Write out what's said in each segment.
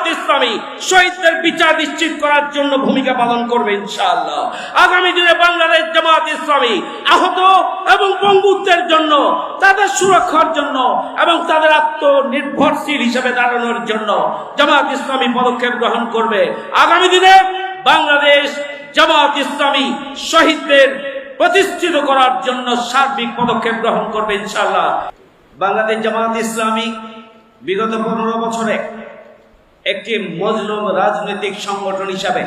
জামাত ইসলামী শহীদদের বিচার নিশ্চিত করার জন্য ভূমিকা পালন করবে ইনশাআল্লাহ। আগামী দিনে বাংলাদেশ জামাত ইসলামী আহত এবং পঙ্গুত্বের জন্য, তাদের সুরক্ষার জন্য এবং তাদের আত্মনির্ভরশীল হিসেবে দাঁড়ানোর জন্য জামাত ইসলামী পদক্ষেপ গ্রহণ করবে। আগামী দিনে বাংলাদেশ জামাত ইসলামী শহীদদের প্রতিষ্ঠিত করার জন্য সার্বিক পদক্ষেপ গ্রহণ করবে ইনশাআল্লাহ। বাংলাদেশ জামাত ইসলামী বিগত পনেরো বছরে একটি মজলুম রাজনৈতিক সংগঠন হিসাবে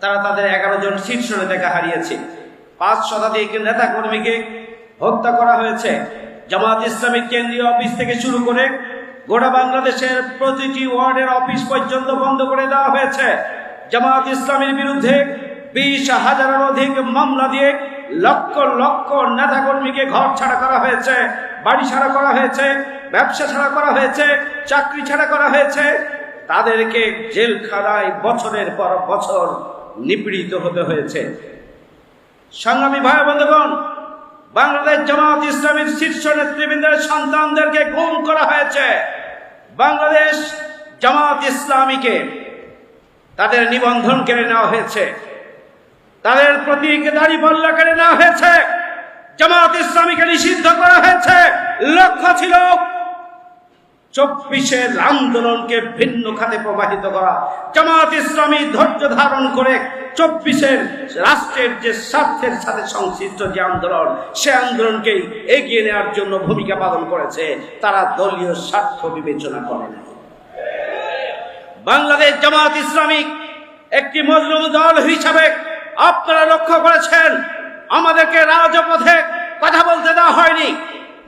তারা তাদের এগারো জন শীর্ষ নেতাকে হারিয়েছে। পাঁচ শতাধিক নেতা কর্মীকে হত্যা করা হয়েছে। জামাত ইসলামী কেন্দ্রীয় অফিস থেকে শুরু করে গোটা বাংলাদেশের প্রতিটি ওয়ার্ডের অফিস পর্যন্ত বন্ধ করে দেওয়া হয়েছে। জামাত ইসলামের বিরুদ্ধে বিশ হাজারের অধিক মামলা দিয়ে লক্ষ লক্ষ নেতাকর্মীকে ঘর ছাড়া করা হয়েছে, বাড়ি ছাড়া করা হয়েছে, ব্যবসা ছাড়া করা হয়েছে, চাকরি ছাড়া করা হয়েছে। তাদেরকে জেলখানায় বছরের পর বছর নিপীড়িত হতে হয়েছে। সংগ্রামী ভাই বন্ধুগণ, বাংলাদেশ জামাত ইসলামের শীর্ষ নেতৃবৃন্দের সন্তানদেরকে গুম করা হয়েছে। বাংলাদেশ জামাত ইসলামীকে তাদের নিবন্ধন কেড়ে নেওয়া হয়েছে। তাদের প্রতীক দাড়ি পাল্লা কেড়ে নেওয়া হয়েছে। জামাত ইসলামীকে নিষিদ্ধ করা হয়েছে। লক্ষ্য ছিল চব্বিশের আন্দোলনকে ভিন্ন খাতে প্রবাহিত করা। জামাত ইসলামী ধৈর্য ধারণ করে চব্বিশের রাষ্ট্রের যে স্বার্থের সাথে সংশ্লিষ্ট যে আন্দোলন, সে আন্দোলনকে এগিয়ে নেওয়ার জন্য ভূমিকা পালন করেছে, তারা দলীয় স্বার্থ বিবেচনা করে না বাংলাদেশ জামাত ইসলামিক একটি মজলুম দল হিসাবে আপনারা লক্ষ্য করেছেন, আমাদেরকে রাজপথে কথা বলতে দেওয়া হয়নি।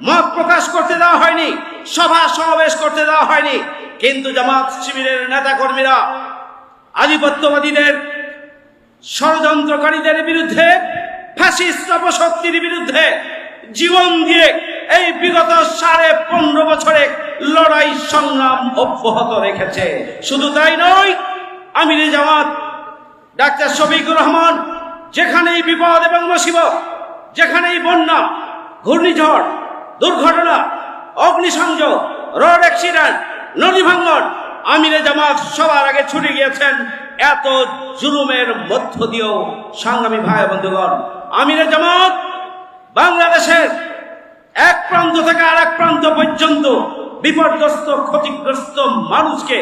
মত প্রকাশ করতে দেওয়া হয়নি, সভা সমাবেশ করতে দেওয়া হয়নি। কিন্তু জামাত শিবিরের নেতা কর্মীরা আধিপত্যবাদীদের, ষড়যন্ত্রকারীদের বিরুদ্ধে, ফ্যাসিস্ট বিরুদ্ধে জীবন দিয়ে এই বিগত সাড়ে পনেরো বছরে লড়াই সংগ্রাম অব্যাহত রেখেছে। শুধু তাই নয়, আমিরে জামাত, ডাক্তার শফিকুর রহমান, যেখানেই বিপদ এবং মুসিবত, যেখানেই বন্যা, ঘূর্ণিঝড় দুর্ঘটনা, অগ্নিসংযোগ রোড অ্যাক্সিডেন্ট নদী ভাঙ্গন আমিরে জামাত সবার আগে ছুটে গিয়েছেন এত জুলুমের মধ্য দিয়েও সংগ্রামী ভাই বন্ধুগণ, আমিরে জামাত বাংলাদেশের এক প্রান্ত থেকে আর এক প্রান্ত পর্যন্ত বিপর্যস্ত, ক্ষতিগ্রস্ত মানুষকে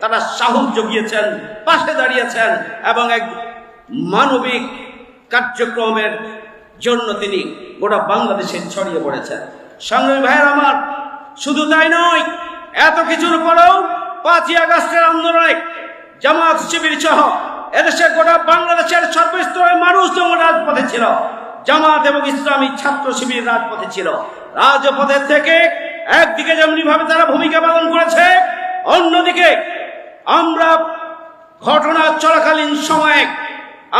তারা সাহস জগিয়েছেন, পাশে দাঁড়িয়েছেন এবং এক মানবিক কার্যক্রমের জন্য তিনি গোটা বাংলাদেশে ছড়িয়ে পড়েছেন। সংগ্রামী ভাইয়ের আমার, শুধু তাই নয়, এত কিছুর পরেও পাঁচই আগস্টের আন্দোলনে জামাত শিবির সহ এদেশে গোটা বাংলাদেশের সর্বস্তরের মানুষ যেমন রাজপথে ছিল, জামাত এবং ইসলামী ছাত্র শিবির রাজপথে ছিল। রাজপথের থেকে একদিকে যেমনি ভাবে তারা ভূমিকা পালন করেছে, অন্যদিকে আমরা ঘটনা চলাকালীন সময়ে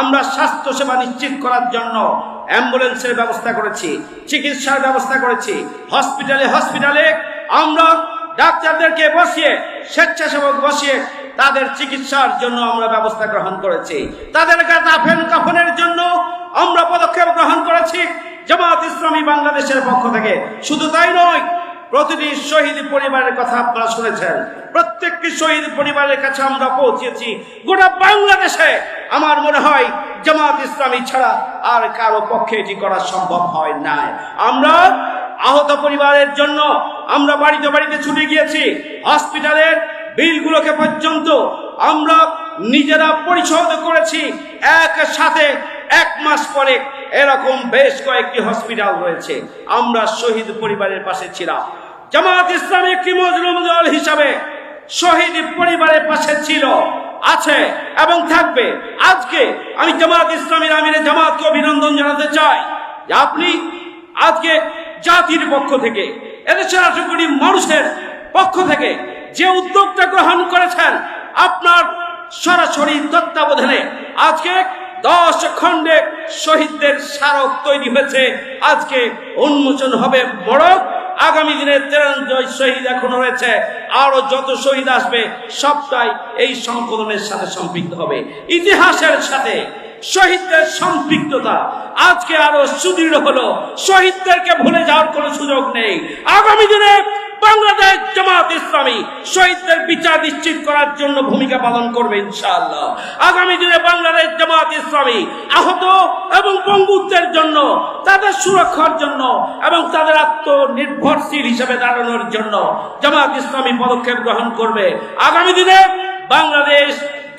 আমরা স্বাস্থ্য সেবা নিশ্চিত করার জন্য অ্যাম্বুলেন্সের ব্যবস্থা করেছি, চিকিৎসার ব্যবস্থা করেছি। হসপিটালে হসপিটালে আমরা ডাক্তারদেরকে বসিয়ে, স্বেচ্ছাসেবক বসিয়ে তাদের চিকিৎসার জন্য আমরা ব্যবস্থা গ্রহণ করেছি। তাদের কাফেন কাফনের জন্য আমরা পদক্ষেপ গ্রহণ করেছি। জামাত ইসলামী বাংলাদেশের পক্ষ থেকে। শুধু তাই নয় প্রতিটি শহীদ পরিবারের কথা আপনারা শুনেছেন। প্রত্যেকটি শহীদ পরিবারের কাছে আমরা পৌঁছেছি। গোটা বাংলাদেশে আমার মনে হয় জামাত ইসলামী ছাড়া আর কারও পক্ষে এটি করা সম্ভব হয় না আমরা আহত পরিবারের জন্য আমরা বাড়িতে বাড়িতে ছুটে গিয়েছি। হসপিটালের বিলগুলোকে পর্যন্ত আমরা নিজেরা পরিশোধ করেছি। এক সাথে এক মাস পরে এরকম বেশ কয়েকটি হসপিটাল রয়েছে। আমরা শহীদ পরিবারের পাশে ছিলাম। জামাত ইসলাম একটি মজলুম দল হিসাবে শহীদ পরিবারের পাশে ছিল, আছে এবং থাকবে। আজকে আমি জামাত ইসলামের আমিরে জামাতকে অভিনন্দন জানাতে চাই যে আপনি আজকে জাতির পক্ষ থেকে, এদেশের আশা করি মানুষের পক্ষ থেকে যে উদ্যোগটা গ্রহণ করেছেন, আপনার সরাসরি তত্ত্বাবধানে আজকে দশ খণ্ডে শহীদদের স্মারক তৈরি হয়েছে। আজকে উন্মোচন হবে বড় আগামী দিনে তেরঞ্জয় শহীদ এখন রয়েছে। আরও যত শহীদ আসবে, সবটাই এই সংকলনের সাথে সম্পৃক্ত হবে। ইতিহাসের সাথে শহীদদের সম্পৃক্ততা আজকে আরও সুদৃঢ় হলো। শহীদদেরকে ভুলে যাওয়ার কোনো সুযোগ নেই। আগামী দিনে বাংলাদেশ জামাত ইসলামী শহীদদের বিচার নিশ্চিত করার জন্য ভূমিকা পালন করবে ইনশাআল্লাহ। আগামী দিনে বাংলাদেশ জামাত ইসলামী আহত এবং পঙ্গুত্বের জন্য, তাদের সুরক্ষার জন্য এবং তাদের আত্মনির্ভরশীল হিসেবে দাঁড়ানোর জন্য জামাত ইসলামী পদক্ষেপ গ্রহণ করবে। আগামী দিনে বাংলাদেশ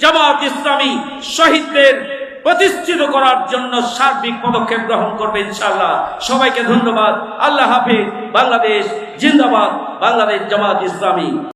জামাত ইসলামী শহীদদের প্রতিষ্ঠিত করার জন্য সার্বিক পদক্ষেপ গ্রহণ করবে ইনশাআল্লাহ। সবাইকে ধন্যবাদ। আল্লাহ হাফিজ। বাংলাদেশ জিন্দাবাদ। বাংলাদেশ জামাত ইসলামী।